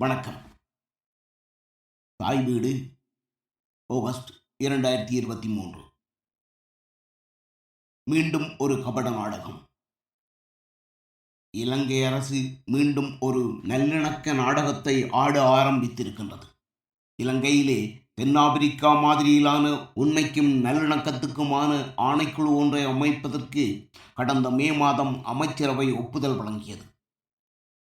வணக்கம். தாய் வீடு ஆகஸ்ட் இரண்டாயிரத்தி இருபத்தி மூன்று. மீண்டும் ஒரு கபட நாடகம். இலங்கை அரசு மீண்டும் ஒரு நல்லிணக்க நாடகத்தை ஆட ஆரம்பித்திருக்கின்றது. இலங்கையிலே தென்னாப்பிரிக்கா மாதிரியிலான உண்மைக்கும் நல்லிணக்கத்துக்குமான ஆணைக்குழு ஒன்றை அமைப்பதற்கு கடந்த மே மாதம் அமைச்சரவை ஒப்புதல் வழங்கியது.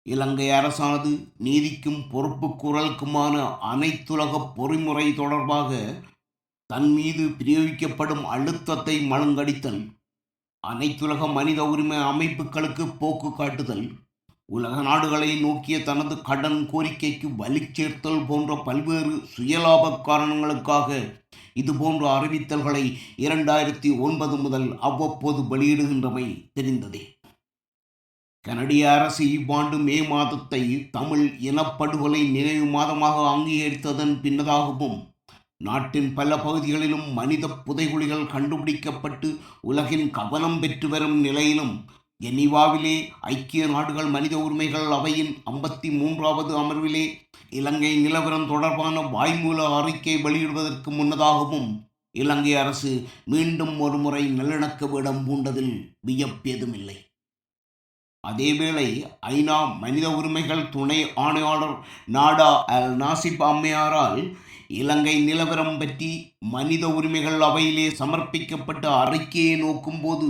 இலங்கை அரசானது நீதிக்கும் பொறுப்பு குரலுக்குமான அனைத்துலக பொறிமுறை தொடர்பாக தன் மீது பிரயோகிக்கப்படும் அழுத்தத்தை மழுங்கடித்தல் அனைத்துலக மனித உரிமை அமைப்புகளுக்கு போக்கு காட்டுதல் உலக நாடுகளை நோக்கிய தனது கடன் கோரிக்கைக்கு வலி சேர்த்தல் போன்ற பல்வேறு சுயலாப காரணங்களுக்காக இதுபோன்ற அறிவித்தல்களை இரண்டாயிரத்தி ஒன்பது முதல் அவ்வப்போது வெளியிடுகின்றமை தெரிந்ததே. கனடிய அரசு இவ்வாண்டு மே மாதத்தை தமிழ் இனப்படுகொலை நினைவு மாதமாக அங்கீகரித்ததன் பின்னதாகவும் நாட்டின் பல பகுதிகளிலும் மனித புதைகுழிகள் கண்டுபிடிக்கப்பட்டு உலகின் கவனம் பெற்று வரும் நிலையிலும் ஜெனீவாவிலே ஐக்கிய நாடுகள் மனித உரிமைகள் அவையின் ஐம்பத்தி மூன்றாவது அமர்விலே இலங்கை நிலவரம் தொடர்பான வாய்மூல அறிக்கை வெளியிடுவதற்கு முன்னதாகவும் இலங்கை அரசு மீண்டும் ஒருமுறை நல்லிணக்க வேடம் பூண்டதில் வியப்பேதுமில்லை. அதேவேளை ஐநா மனித உரிமைகள் துணை ஆணையாளர் நாடா அல் நாசிப் அம்மையாரால் இலங்கை நிலவரம் பற்றி மனித உரிமைகள் அவையிலே சமர்ப்பிக்கப்பட்ட அறிக்கையை நோக்கும்போது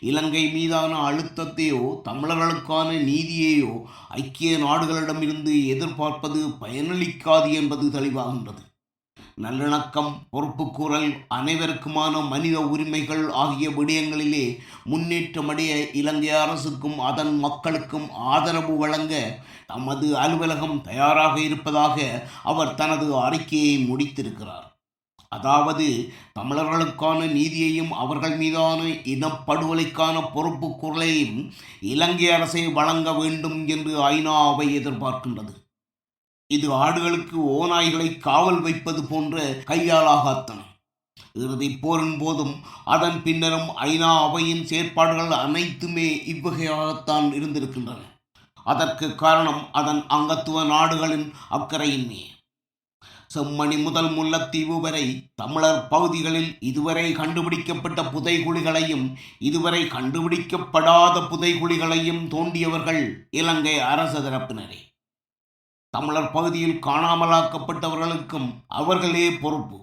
இலங்கை மீதான அழுத்தத்தையோ தமிழர்களுக்கான நீதியையோ ஐக்கிய நாடுகளிடமிருந்து எதிர்பார்ப்பது பயனளிக்காது என்பது தெளிவாகின்றது. நல்லிணக்கம் பொறுப்புக்கூறல் அனைவருக்குமான மனித உரிமைகள் ஆகிய விடயங்களிலே முன்னேற்றமடைய இலங்கை அரசுக்கும் அதன் மக்களுக்கும் ஆதரவு வழங்க தமது அலுவலகம் தயாராக இருப்பதாக அவர் தனது அறிக்கையை முடித்திருக்கிறார். அதாவது தமிழர்களுக்கான நீதியையும் அவர்கள் மீதான இனப்படுகொலைக்கான பொறுப்பு குரலையும் இலங்கை அரசை வழங்க வேண்டும் என்று ஐநா அவை எதிர்பார்க்கின்றது. இது ஆடுகளுக்கு ஓநாய்களை காவல் வைப்பது போன்ற கையாளாகாத்தனம் இறுதி போரின் போதும் அதன் பின்னரும் ஐநா அவையின் செயற்பாடுகள் அனைத்துமே இவ்வகையாகத்தான் இருந்திருக்கின்றன. அதற்கு காரணம் அதன் அங்கத்துவ நாடுகளின் அக்கறையின்மையே. செம்மணி முதல் முல்லத்தீவு வரை தமிழர் பகுதிகளில் இதுவரை கண்டுபிடிக்கப்பட்ட புதைகுழிகளையும் இதுவரை கண்டுபிடிக்கப்படாத புதைகுழிகளையும் தோண்டியவர்கள் இலங்கை அரசு தரப்பினரே. தமிழர் பகுதியில் காணாமலாக்கப்பட்டவர்களுக்கும் அவர்களே பொறுப்பு.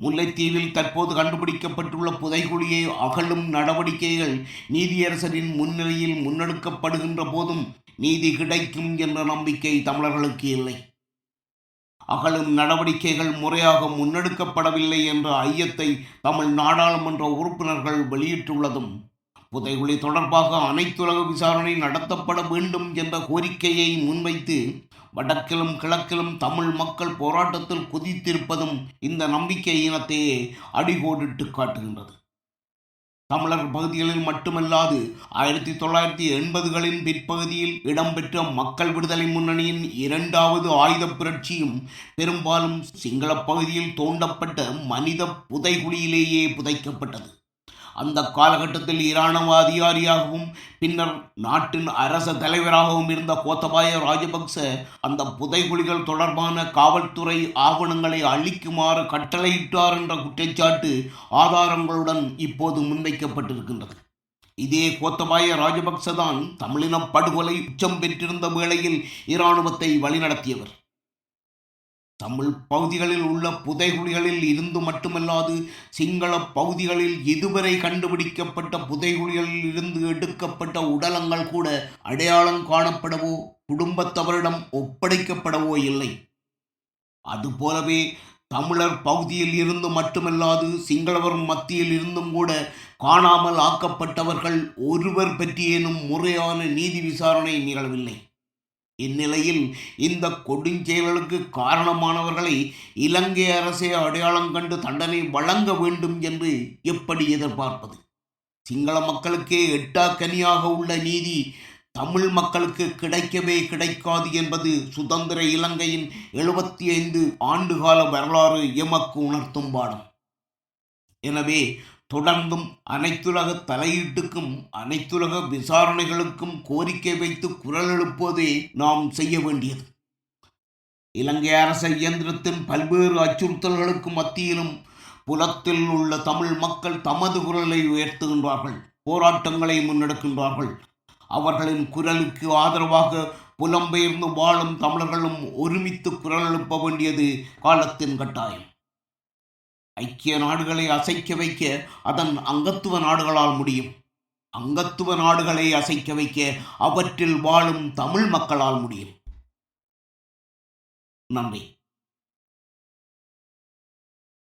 முல்லைத்தீவில் தற்போது கண்டுபிடிக்கப்பட்டுள்ள புதைகுழியை அகலும் நடவடிக்கைகள் நீதியரசரின் முன்னிலையில் முன்னெடுக்கப்படுகின்ற போதும் நீதி கிடைக்கும் என்ற நம்பிக்கை தமிழர்களுக்கு இல்லை. அகலும் நடவடிக்கைகள் முறையாக முன்னெடுக்கப்படவில்லை என்ற ஐயத்தை தமிழ் நாடாளுமன்ற உறுப்பினர்கள் வெளியிட்டுள்ளதும் புதைகுழி தொடர்பாக அனைத்துலக விசாரணை நடத்தப்பட வேண்டும் என்ற கோரிக்கையை முன்வைத்து வடக்கிலும் கிழக்கிலும் தமிழ் மக்கள் போராட்டத்தில் குதித்திருப்பதும் இந்த நம்பிக்கை இனத்தையே அடிகோடிட்டு காட்டுகின்றது. தமிழர் பகுதிகளில் மட்டுமல்லாது ஆயிரத்தி தொள்ளாயிரத்தி எண்பதுகளின் பிற்பகுதியில் இடம்பெற்ற மக்கள் விடுதலை முன்னணியின் இரண்டாவது ஆயுத புரட்சியும் பெரும்பாலும் சிங்கள பகுதியில் தோண்டப்பட்ட மனித புதைகுழியிலேயே புதைக்கப்பட்டது. அந்த காலகட்டத்தில் இராணுவ அதிகாரியாகவும் பின்னர் நாட்டின் அரச தலைவராகவும் இருந்த கோத்தபாய ராஜபக்ச அந்த புதைகுழிகள் தொடர்பான காவல்துறை ஆவணங்களை அழிக்குமாறு கட்டளையிட்டார் என்ற குற்றச்சாட்டு ஆதாரங்களுடன் இப்போது முன்வைக்கப்பட்டிருக்கின்றது. இதே கோத்தபாய ராஜபக்ச தான் தமிழின படுகொலை உச்சம் பெற்றிருந்த வேளையில் இராணுவத்தை வழிநடத்தியவர். தமிழ் பகுதிகளில் உள்ள புதைகுழிகளில் இருந்து மட்டுமல்லாது சிங்கள பகுதிகளில் இதுவரை கண்டுபிடிக்கப்பட்ட புதைகுழிகளில் இருந்து எடுக்கப்பட்ட உடலங்கள் கூட அடையாளம் காணப்படவோ குடும்பத்தவரிடம் ஒப்படைக்கப்படவோ இல்லை. அதுபோலவே தமிழர் பகுதியில் இருந்து மட்டுமல்லாது சிங்களவர் மத்தியில் இருந்தும் கூட காணாமல் ஆக்கப்பட்டவர்கள் ஒருவர் பற்றியேனும் முறையான நீதி விசாரணை நிகழவில்லை. இந்நிலையில் இந்த கொடுஞ்செயல்களுக்கு காரணமானவர்களை இலங்கை அரசே அடையாளம் கண்டு தண்டனை வழங்க வேண்டும் என்று எப்படி எதிர்பார்ப்பது? சிங்கள மக்களுக்கே எட்டாக்கனியாக உள்ள நீதி தமிழ் மக்களுக்கு கிடைக்கவே கிடைக்காது என்பது சுதந்திர இலங்கையின் எழுபத்தி ஐந்து ஆண்டுகால வரலாறு எமக்கு உணர்த்தும் பாடம். எனவே தொடர்ந்தும் அனைத்துலக தலையீட்டுக்கும் அனைத்துலக விசாரணைகளுக்கும் கோரிக்கை வைத்து குரல் எழுப்புவதே நாம் செய்ய வேண்டியது. இலங்கை அரச இயந்திரத்தின் பல்வேறு அச்சுறுத்தல்களுக்கு மத்தியிலும் புலத்தில் உள்ள தமிழ் மக்கள் தமது குரலை உயர்த்துகின்றார்கள் போராட்டங்களை முன்னெடுக்கின்றார்கள். அவர்களின் குரலுக்கு ஆதரவாக புலம்பெயர்ந்து வாழும் தமிழர்களும் ஒருமித்து குரல் எழுப்ப வேண்டியது காலத்தின் கட்டாயம். ஐக்கிய நாடுகளை அசைக்க வைக்க அதன் அங்கத்துவ நாடுகளால் முடியும். அங்கத்துவ நாடுகளை அசைக்க வைக்க அவற்றில் வாழும் தமிழ் மக்களால் முடியும். நன்றி.